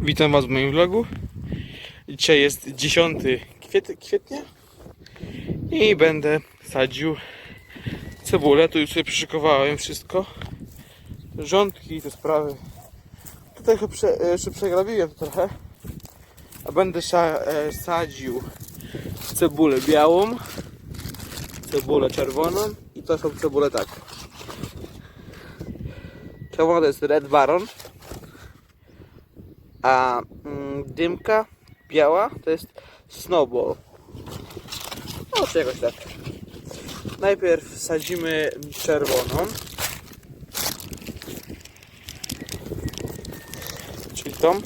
Witam Was w moim vlogu. Dzisiaj jest 10 kwiet kwietnia i będę sadził cebulę. Tu już sobie przyszykowałem wszystko. Rządki i te sprawy. Tutaj prze, e, jeszcze przegrabiłem trochę. A będę e, sadził cebulę białą, cebulę czerwoną i to są cebule tak. Czerwona to jest Red Baron, a mm, dymka biała to jest snowball. No czy jakoś tak. Najpierw sadzimy czerwoną. Czyli tą.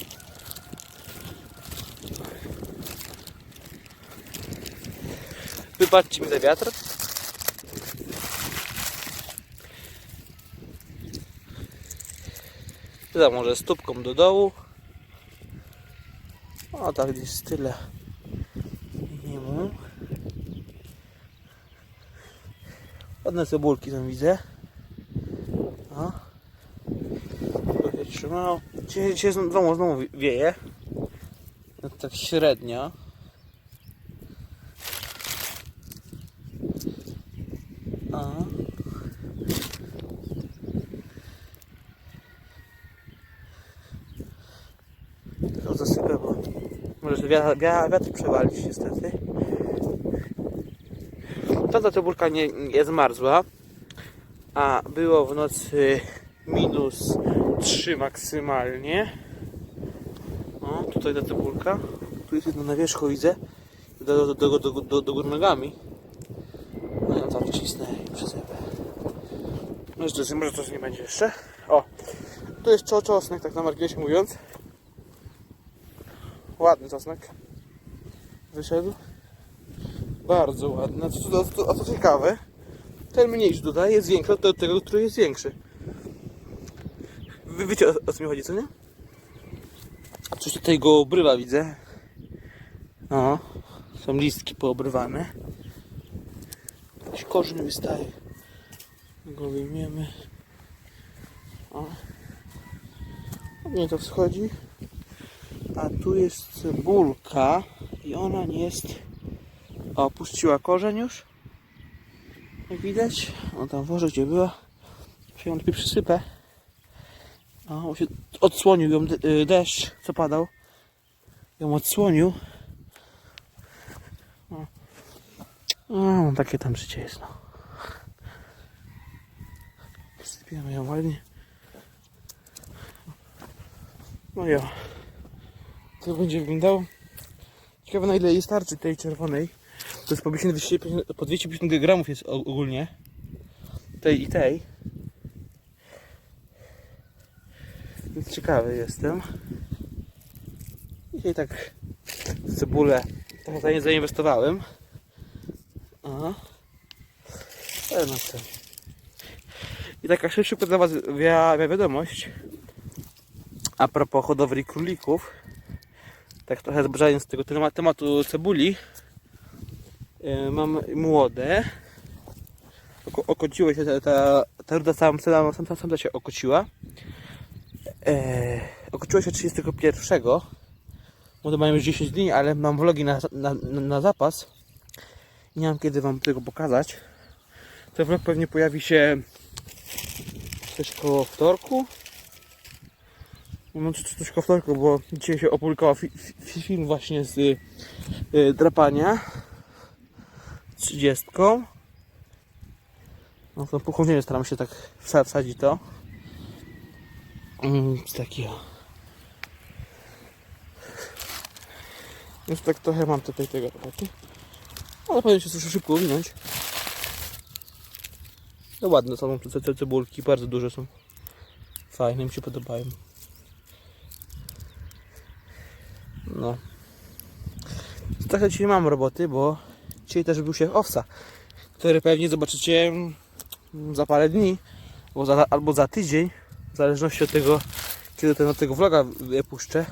Wypatrzcie mi za wiatr. Tutaj może stópką do dołu. O tak gdzieś tyle. Minimum. Ładne cebulki tam widzę. O. Trochę trzymało. Dzisiaj, dzisiaj znowu, znowu wieje. No, tak średnio. O. To zasypę, bo może wiatr, wiatr, przewalić niestety. Tamta cebulka nie, nie zmarzła, a było w nocy minus 3 maksymalnie. O, tutaj ta cebulka. Tu jest jedna na wierzchu widzę. Do, do, do, do, do, góry nogami. No ja tam i przesypę. Może to, może to nie będzie jeszcze. O, to jest czo- czosnek, tak na marginesie mówiąc. Ładny czosnek. Wyszedł. Bardzo ładny. A co, a co, ciekawe, ten mniejszy tutaj jest większy od tego, który jest większy. Wy wiecie o, o co mi chodzi, co nie? Coś tutaj go obrywa widzę. O, są listki poobrywane. Jakiś korzeń wystaje. Go wyjmiemy. O. Nie to wschodzi. A tu jest cebulka i ona nie jest. O, puściła korzeń już. Jak widać. O tam woże gdzie była. Się ją lepiej przysypę. O, się odsłonił ją y, deszcz, co padał. Ją odsłonił. O. O, takie tam życie jest, no. Ją ładnie. No ja. To będzie wyglądało. Ciekawe na ile jej starczy tej czerwonej. To jest po 250, po 250 gramów jest ogólnie. Tej i tej. Więc ciekawy jestem. Dzisiaj tak w cebulę trochę zainwestowałem. Aha. Ale no co. I taka szybko dla Was wi- wi- wiadomość. A propos hodowli królików tak trochę zbliżając z tego tema- tematu cebuli, e, mam młode. Oko, okociło się ta, ta, ta ruda sam, sam, sam, sam, się okociła. E, okociło się 31. Młode mają już 10 dni, ale mam vlogi na, na, na zapas. Nie mam kiedy wam tego pokazać. Ten vlog pewnie pojawi się też koło wtorku. No coś, coś koło wtorku, bo dzisiaj się opublikował fi, fi, film właśnie z y, y, drapania 30. No to puchownie staram się tak wsa- wsadzić to. Mm, z takiego. Już tak trochę mam tutaj tego. Ale powinien się coś szybko uwinąć. No ładne są te cebulki, bardzo duże są. Fajne, mi się podobają. No. Trochę dzisiaj mam roboty, bo dzisiaj też był się owca, który pewnie zobaczycie mm, za parę dni, albo za, albo za tydzień, w zależności od tego, kiedy ten, tego vloga wypuszczę.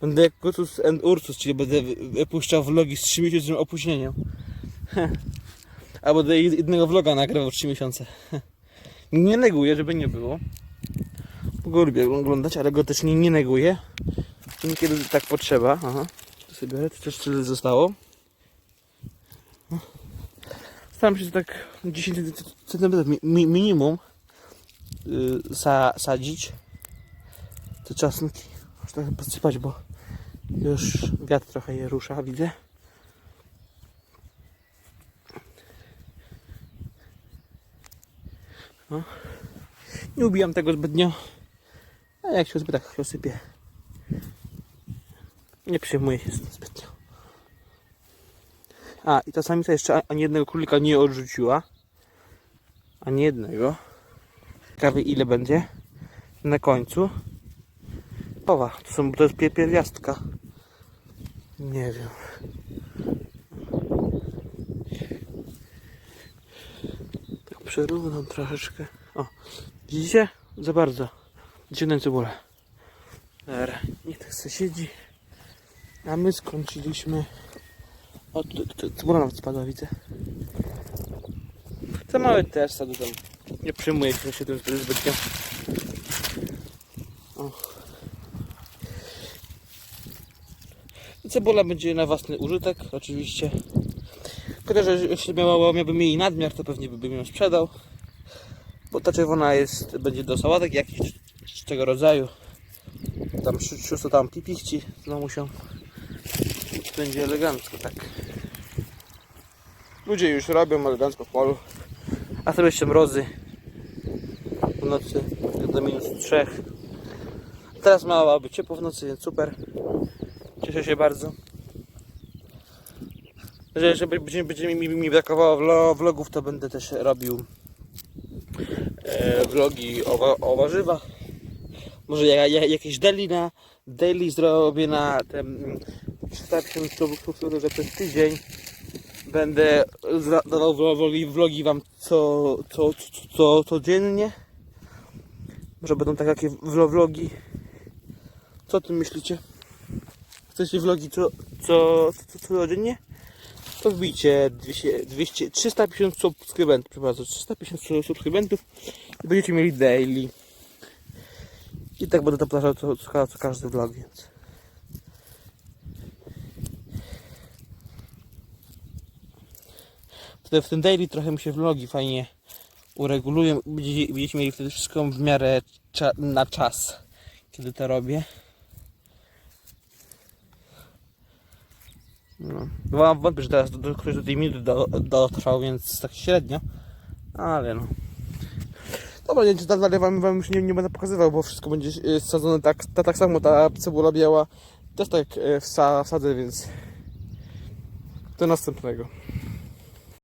Będę jak Gotus and Ursus, czyli będę wypuszczał vlogi z 3 miesięcznym opóźnieniem. Albo do jednego vloga nagrywał 3 miesiące. Nie neguję, żeby nie było. Go lubię oglądać, ale go też nie, nie neguję. Niekiedy tak potrzeba. Aha. Tu sobie biorę, tu tyle zostało. Staram się tak 10 cm mi, mi, minimum y, sa, sadzić te czosnki. Muszę trochę podsypać, bo już wiatr trochę je rusza, widzę. No. Nie ubijam tego zbytnio. A jak się zbyt tak osypie. Nie przejmuję się zbytnio. A i ta samica jeszcze ani jednego królika nie odrzuciła. Ani jednego. Ciekawy ile będzie na końcu. Owa, to, są, to jest pie- pierwiastka. Nie wiem. Tak przerównam troszeczkę. O, widzicie? Za bardzo. Dziwne cebulę. Dobra, niech tak sobie siedzi. A my skończyliśmy. O, cebula nawet spadła, widzę. Te małe też sadu tam. Nie przejmuję się, się tym zbyt- zbytnio. Cebula będzie na własny użytek, oczywiście. Chociaż że jeśli miałbym jej nadmiar, to pewnie bym ją sprzedał. Bo ta czerwona jest, będzie do sałatek jakichś tego rodzaju. Tam szósto tam pipichci z mamusią. Będzie elegancko, tak. Ludzie już robią elegancko w polu. A sobie jeszcze mrozy. W nocy do minus 3. Teraz ma być ciepło w nocy, więc super. Cieszę się bardzo. Że, że będzie, będzie mi, mi brakowało vlo- vlogów, to będę też robił e, vlogi o, o warzywach. Może ja, ja, jakieś daily na daily zrobię na tym 350 subskryptorów, że przez tydzień będę dawał vlogi, vlogi wam co, co, co, co codziennie. Może będą tak takie vlo- vlogi. Co o tym myślicie? Chcecie vlogi co, co, co, co codziennie? To wbijcie 200, 200, 350 subskrybentów, przepraszam, 350 subskrybentów i będziecie mieli daily. I tak będę to powtarzał co, co, co każdy vlog, więc. Wtedy w tym daily trochę mi się vlogi fajnie uregulują. Będziecie, mieli wtedy wszystko w miarę cza, na czas, kiedy to robię. No. Wam wątpię, że teraz do, do, do tej minuty do, dotrwał, więc tak średnio. Ale no. Dobra, nie, dalej wam, wam już nie, nie będę pokazywał, bo wszystko będzie e, sadzone tak, ta, tak samo, ta cebula biała też tak wsa, wsadzę, więc do następnego.